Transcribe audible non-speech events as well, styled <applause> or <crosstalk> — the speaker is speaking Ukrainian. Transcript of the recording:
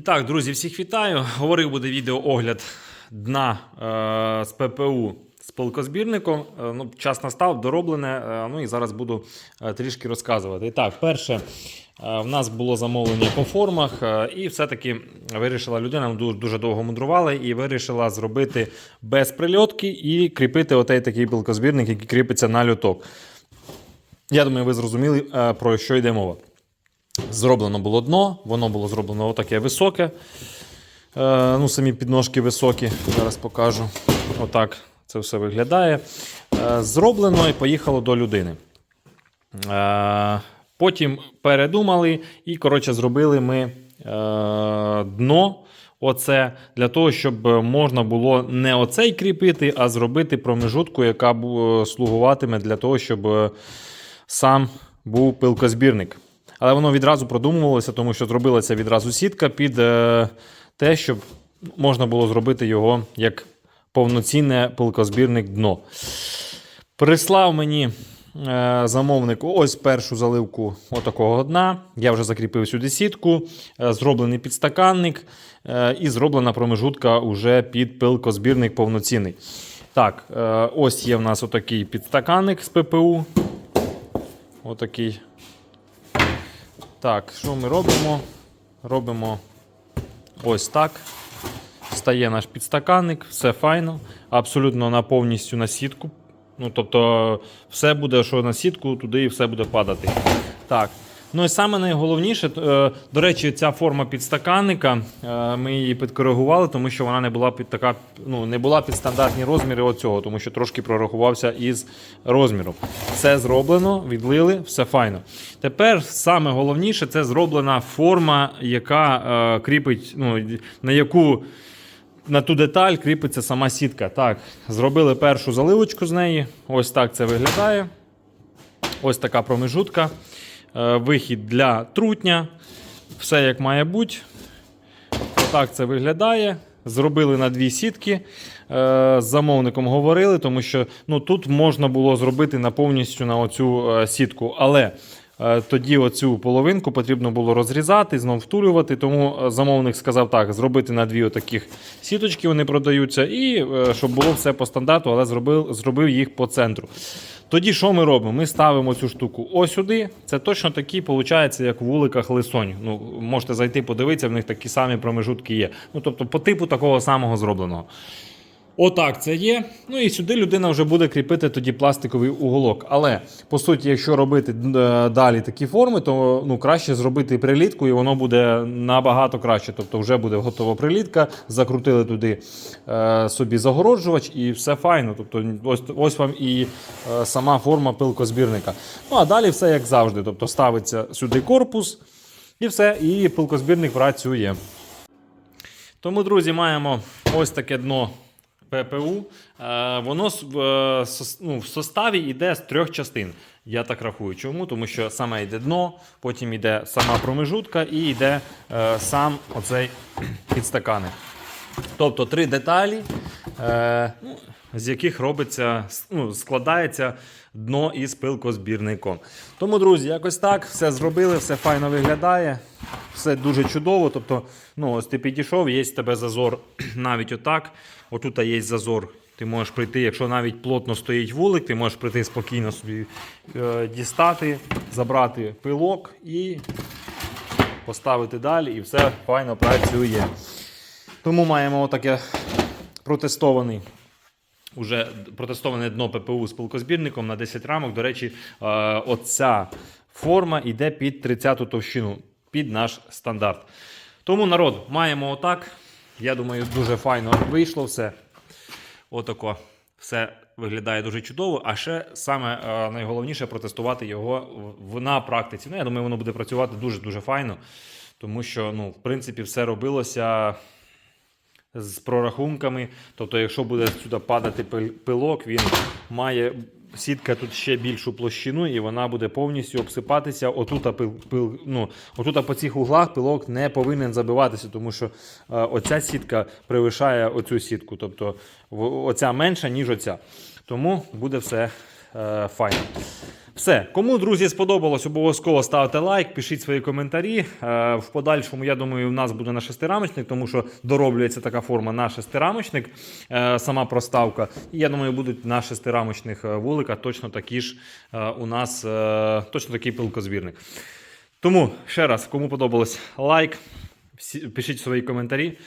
І так, друзі, всіх вітаю. Говорив буде відео огляд дна е, з ППУ з пилкозбірником. Е, ну, час настав, дороблене. Е, ну і зараз буду е, трішки розказувати. І так, перше, е, в нас було замовлення по формах, е, і все-таки вирішила людина, ми дуже, дуже довго мудрували, і вирішила зробити без прильотки і кріпити отей такий пилкозбірник, який кріпиться на люток. Я думаю, ви зрозуміли, е, про що йде мова. Зроблено було дно, воно було зроблено отаке високе. Е, ну, самі підножки високі. Зараз покажу. Отак це все виглядає. Е, зроблено і поїхало до людини. Е, потім передумали і, коротше, зробили ми е, дно. Оце для того, щоб можна було не оцей кріпити, а зробити промежутку, яка слугуватиме для того, щоб е, сам був пилкозбірник. Але воно відразу продумувалося, тому що зробилася відразу сітка під е, те, щоб можна було зробити його як повноцінне пилкозбірник дно. Прислав мені е, замовник ось першу заливку отакого дна. Я вже закріпив сюди сітку, е, зроблений підстаканник і зроблена промежутка уже під пилкозбірник повноцінний. Так, ось є в нас отакий підстаканник з ППУ. Отакий. Так, що ми робимо? Робимо ось так. Стає наш підстаканник, все файно, абсолютно на повністю на сітку. Ну, тобто, все буде, що на сітку, туди і все буде падати. Так. Ну і саме найголовніше, е, до речі, ця форма підстаканника, е, ми її підкоригували, тому що вона не була під така, ну, не була під стандартні розміри оцього, тому що трошки прорахувався із розміром. Все зроблено, відлили, все файно. Тепер саме головніше це зроблена форма, яка е, кріпить, ну, на яку на ту деталь кріпиться сама сітка. Так, зробили першу заливочку з неї. Ось так це виглядає. Ось така промежутка. Е, Вихід для трутня. Все як має бути. Так це виглядає. Зробили на дві сітки. Е, З замовником говорили, тому що ну, тут можна було зробити на повністю на оцю е, сітку. Але тоді оцю половинку потрібно було розрізати, знов втулювати. Тому замовник сказав так: зробити на дві отаких сіточки, вони продаються, і щоб було все по стандарту, але зробив, зробив їх по центру. Тоді що ми робимо? Ми ставимо цю штуку ось сюди. Це точно такі, виходить, як в вуликах лисонь. Ну, можете зайти, подивитися, в них такі самі промежутки є. Ну, тобто, по типу такого самого зробленого. Отак це є. Ну і сюди людина вже буде кріпити тоді пластиковий уголок. Але по суті, якщо робити е, далі такі форми, то ну краще зробити прилітку, і воно буде набагато краще. Тобто, вже буде готова прилітка, закрутили туди е, собі загороджувач, і все файно. Тобто, ось ось вам і е, сама форма пилкозбірника. Ну а далі все як завжди. Тобто ставиться сюди корпус, і все, і пилкозбірник працює. Тому, друзі, маємо ось таке дно ППУ. Е, Воно е, ну, в составі йде з трьох частин. Я так рахую. Чому? Тому що саме йде дно, потім йде сама промежутка і йде е, сам оцей <clears throat> підстаканник. Тобто три деталі, ну, з яких робиться, ну, складається дно із пилкозбірником. Тому, друзі, якось так, все зробили, все файно виглядає, все дуже чудово. Тобто, ну, ось ти підійшов, є в тебе зазор <clears throat> навіть отак. Отут є зазор. Ти можеш прийти, якщо навіть плотно стоїть вулик, ти можеш прийти спокійно собі е, дістати, забрати пилок і поставити далі, і все файно працює. Тому маємо отаке протестований. Уже протестоване дно ППУ з пилкозбірником на 10 рамок. До речі, е, оця форма йде під 30-ту товщину, під наш стандарт. Тому народ, маємо отак. Я думаю, дуже файно вийшло все. Отако. Все виглядає дуже чудово. А ще саме е, найголовніше протестувати його в, на практиці. Ну, я думаю, воно буде працювати дуже-дуже файно. Тому що, ну, в принципі, все робилося з прорахунками. Тобто, якщо буде сюди падати пил- пилок, він має сітка тут ще більшу площину, і вона буде повністю обсипатися. Отут, пил, пил, ну, отут по цих углах пилок не повинен забиватися, тому що е, оця сітка перевищає оцю сітку. Тобто оця менша, ніж оця. Тому буде все е, файно. Все, кому, друзі, сподобалось, обов'язково ставте лайк, пишіть свої коментарі. Е, В подальшому, я думаю, у нас буде на шестирамочник, тому що дороблюється така форма на шестирамочник, е, сама проставка. І я думаю, будуть на шестирамочних е, вуликах точно такі ж е, у нас е, точно такий пилкозбірник. Тому ще раз, кому подобалось, лайк, всі- пишіть свої коментарі.